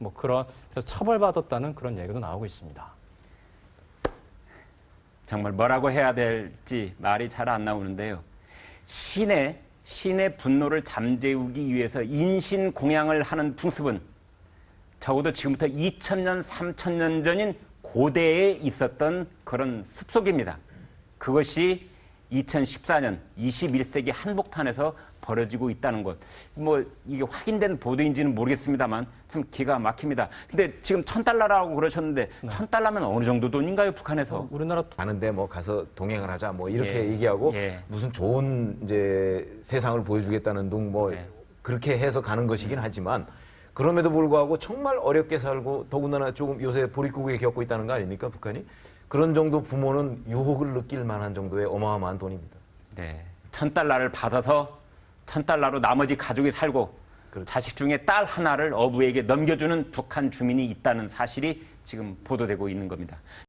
뭐 그런 그래서 처벌받았다는 그런 얘기도 나오고 있습니다. 정말 뭐라고 해야 될지 말이 잘 안 나오는데요. 신의 신의 분노를 잠재우기 위해서 인신 공양을 하는 풍습은 적어도 지금부터 2000년, 3000년 전인 고대에 있었던 그런 습속입니다. 그것이 2014년 21세기 한복판에서 벌어지고 있다는 것. 뭐 이게 확인된 보도인지는 모르겠습니다만 참 기가 막힙니다. 근데 지금 천 달러라고 그러셨는데 천 달러면 어느 정도 돈인가요, 북한에서? 우리나라 가는데 뭐 가서 동행을 하자 뭐 이렇게 예. 얘기하고 예. 무슨 좋은 이제 세상을 보여주겠다는 둥 뭐 예. 그렇게 해서 가는 것이긴 하지만 그럼에도 불구하고 정말 어렵게 살고 더군다나 조금 요새 보릿고개 겪고 있다는 거 아닙니까 북한이 그런 정도 부모는 유혹을 느낄 만한 정도의 어마어마한 돈입니다. 네. 천 달러를 받아서 천 달러로 나머지 가족이 살고 그렇죠. 자식 중에 딸 하나를 어부에게 넘겨주는 북한 주민이 있다는 사실이 지금 보도되고 있는 겁니다.